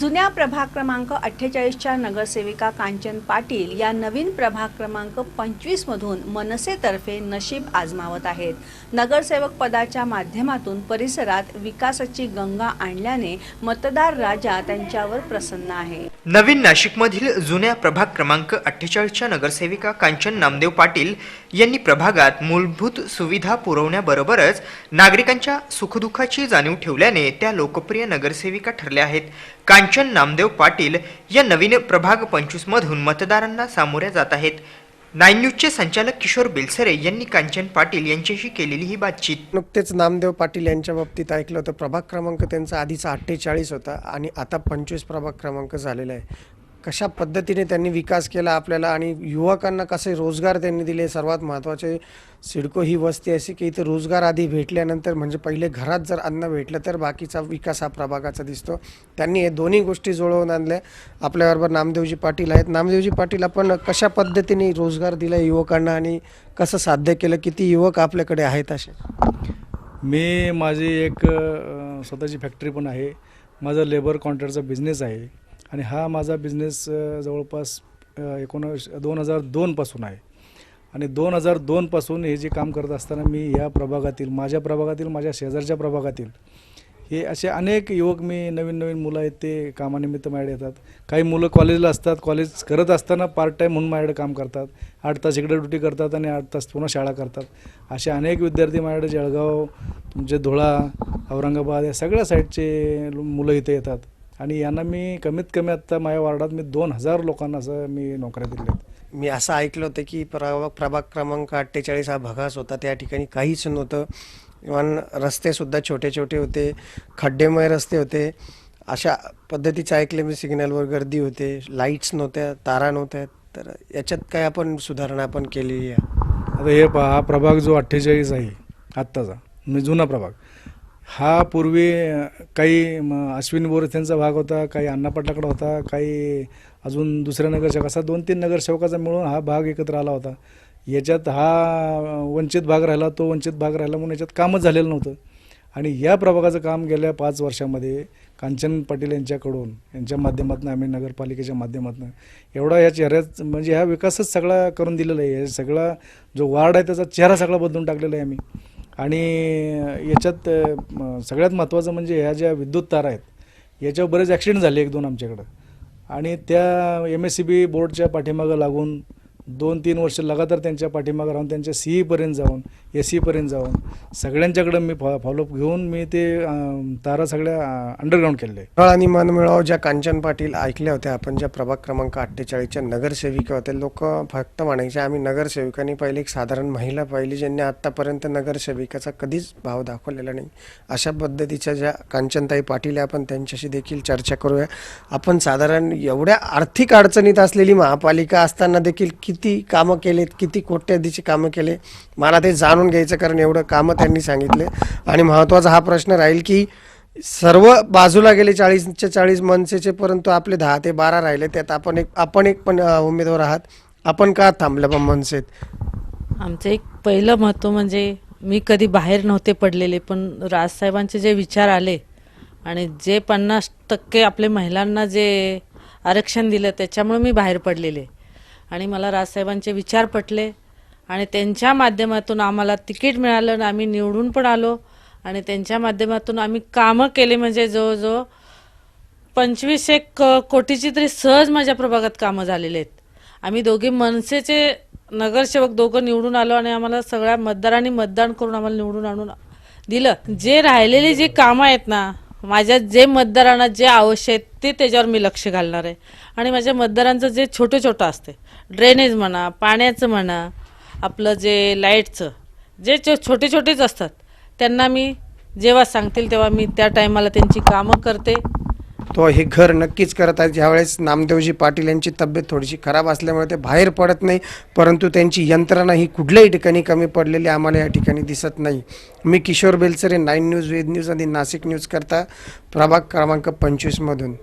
जुन्या प्रभाग क्रमांक अठ्ठेचाळीसच्या नगरसेविका कांचन पाटील या नवीन प्रभाग क्रमांक पंचवीसमधून मनसेतर्फे नशीब आजमावत आहेत. नगरसेवक पदाच्या माध्यमातून परिसरात विकासाची गंगा आणल्याने मतदार राजा त्यांच्यावर प्रसन्न आहे. नवीन नाशिकमधील जुन्या प्रभाग क्रमांक अठ्ठेचाळीसच्या नगरसेविका कांचन नामदेव पाटील यांनी प्रभागात मूलभूत सुविधा पुरवण्याबरोबरच नागरिकांच्या सुखदुःखाची जाणीव ठेवल्याने त्या लोकप्रिय नगरसेविका ठरल्या आहेत. कांचन नामदेव पाटील या नवीन प्रभाग पंचवीसमधून मतदारांना सामोऱ्या जात आहेत. नाईन न्यूजचे संचालक किशोर बेलसरे यांनी कांचन पाटील यांच्याशी केलेली ही बातचीत. नुकतेच नामदेव पाटील यांच्या बाबतीत ऐकलं होतं प्रभाग क्रमांक त्यांचा आधीचा अठ्ठेचाळीस होता आणि आता पंचवीस प्रभाग क्रमांक झालेला आहे. कशा पद्धतीने त्यांनी विकास केला आपल्याला आणि युवकांना कसे रोजगार त्यांनी दिले? सर्वात महत्त्वाचे सिडको ही वस्ती अशी की इथं रोजगार आधी भेटल्यानंतर म्हणजे पहिले घरात जर अन्न भेटलं तर बाकीचा विकास हा प्रभागाचा दिसतो. त्यांनी हे दोन्ही गोष्टी जुळवून आणल्या. आपल्याबरोबर नामदेवजी पाटील आहेत. नामदेवजी पाटील आपण कशा पद्धतीने रोजगार दिला युवकांना आणि कसं साध्य केलं? किती युवक आपल्याकडे आहेत असे? मी माझी एक स्वतःची फॅक्टरी पण आहे. माझा लेबर कॉन्ट्रॅक्टचा बिझनेस आहे. आणि हा माझा बिझनेस जवळपास एकोणीस दोन हजार दोनपासून आहे. आणि दोन हजार दोनपासून हे जे काम करत असताना मी या प्रभागातील माझ्या प्रभागातील माझ्या शेजारच्या प्रभागातील हे असे अनेक युवक मी नवीन नवीन मुलं आहेत ते कामानिमित्त माझ्याकडे येतात. काही मुलं कॉलेजला असतात कॉलेज करत असताना पार्ट टाईम म्हणून माझ्याकडे काम करतात. आठ तास इकडे ड्युटी करतात आणि आठ तास पुन्हा शाळा करतात. असे अनेक विद्यार्थी माझ्याकडे जळगाव तुमचे धुळा औरंगाबाद या सगळ्या साईडचे मुलं इथे येतात. आणि यांना मी कमीत कमी आत्ता माझ्या वार्डात मी दोन हजार लोकांना असं मी नोकऱ्या दिल्या आहेत. मी असं ऐकलं होतं की प्रभाग प्रभाग क्रमांक अठ्ठेचाळीस हा भगास होता. त्या ठिकाणी काहीच नव्हतं. इव्हन रस्तेसुद्धा छोटे छोटे होते. खड्डेमय रस्ते होते. अशा पद्धतीचं ऐकले मी सिग्नलवर. गर्दी होते. लाईट्स नव्हत्या. तारा नव्हत्या. तर याच्यात काय आपण सुधारणा आपण केलेली आहे? आता हे पहा हा प्रभाग जो अठ्ठेचाळीस आहे आत्ताचा म्हणजे जुना प्रभाग. हा पूर्वी काही अश्विन अश्विनी बोरथ्यांचा भाग होता काही अण्णा पाटलाकडे होता काही अजून दुसऱ्या नगरसेवक असा दोन तीन नगरसेवकाचा मिळून हा भाग एकत्र आला होता. याच्यात हा वंचित भाग राहिला तो वंचित भाग राहिला म्हणून याच्यात कामच झालेलं नव्हतं. आणि या प्रभागाचं काम गेल्या पाच वर्षामध्ये कांचन पाटील यांच्याकडून यांच्या माध्यमातून आम्ही नगरपालिकेच्या माध्यमातून एवढा या चेहऱ्याच म्हणजे हा विकासच सगळा करून दिलेला आहे. सगळा जो वार्ड आहे त्याचा चेहरा सगळा बदलून टाकलेला आहे आम्ही. आणि याच्यात सगळ्यात महत्त्वाचं म्हणजे ह्या ज्या विद्युत तारा आहेत याच्यावर बरेच ॲक्सिडेंट झाले एक दोन आमच्याकडं. आणि त्या एम एस सी बी बोर्डच्या पाठीमागं लागून दोन तीन वर्ष लगातार त्यांच्या पाठीमागं राहून त्यांच्या सी ईपर्यंत जाऊन एस सीपर्यंत जाऊन सगळ्यांच्याकडं मी फॉ फॉलोअप घेऊन मी ते अं, तारा सगळ्या अंडरग्राऊंड केले आहे. फळ आणि मनमिळाव ज्या कांचन पाटील ऐकल्या होत्या आपण ज्या प्रभाग क्रमांक अठ्ठेचाळीसच्या नगरसेविका होत्या लोक फक्त म्हणायचे आम्ही नगरसेविकांनी पहिले एक साधारण महिला पाहिली ज्यांनी आत्तापर्यंत नगरसेविकाचा कधीच भाव दाखवलेला नाही अशा पद्धतीच्या ज्या कांचनताई पाटील आहे आपण त्यांच्याशी देखील चर्चा करूया आपण साधारण एवढ्या आर्थिक अडचणीत असलेली महापालिका असताना देखील किती किती कामं केलेत किती कोट्याधीची कामं केले मला ते जाणून घ्यायचं कारण एवढं कामं त्यांनी सांगितले. आणि महत्त्वाचा हा प्रश्न राहील की सर्व बाजूला गेले चाळीसच्या चाळीस मनसेचे परंतु आपले दहा ते बारा राहिले त्यात आपण एक आपण एक पण उमेदवार आहात. आपण का थांबलं पण मनसेत? आमचं एक पहिलं महत्त्व म्हणजे मी कधी बाहेर नव्हते पडलेले पण राजसाहेबांचे जे विचार आले आणि जे पन्नास टक्के आपले महिलांना जे आरक्षण दिलं त्याच्यामुळे मी बाहेर पडलेले. आणि मला राजसाहेबांचे विचार पटले आणि त्यांच्या माध्यमातून आम्हाला तिकीट मिळालं आणि आम्ही निवडून पण आलो. आणि त्यांच्या माध्यमातून आम्ही कामं केले म्हणजे जवळजवळ पंचवीस एक कोटीची तरी सहज माझ्या प्रभागात कामं झालेले आहेत. आम्ही दोघे मनसेचे नगरसेवक दोघं निवडून आलो आणि आम्हाला सगळ्या मतदारांनी मतदान करून आम्हाला निवडून आणून दिलं. जे राहिलेली जी कामं आहेत ना माझ्या जे मतदारांना जे आवश्यक आहे ते त्याच्यावर मी लक्ष घालणार आहे. आणि माझ्या मतदारांचं जे छोटं छोटं असते ड्रेनेज म्हणा पाण्याचं म्हणा आपलं जे लाईटचं जे छो- छोटे छोटेच असतात त्यांना मी जेव्हा सांगतील तेव्हा मी त्या टायमाला त्यांची कामं करते. तो हे घर नक्कीच करत आहेत. ज्यावेळेस नामदेवजी पाटील यांची तब्येत थोडीशी खराब असल्यामुळे ते बाहेर पडत नाही परंतु त्यांची यंत्रणा ही कुठल्याही ठिकाणी कमी पडलेली आम्हाला या ठिकाणी दिसत नाही. मी Kishor Belsare nine news Ved news आणि नाशिक न्यूज करता प्रभाग क्रमांक पंचवीसमधून.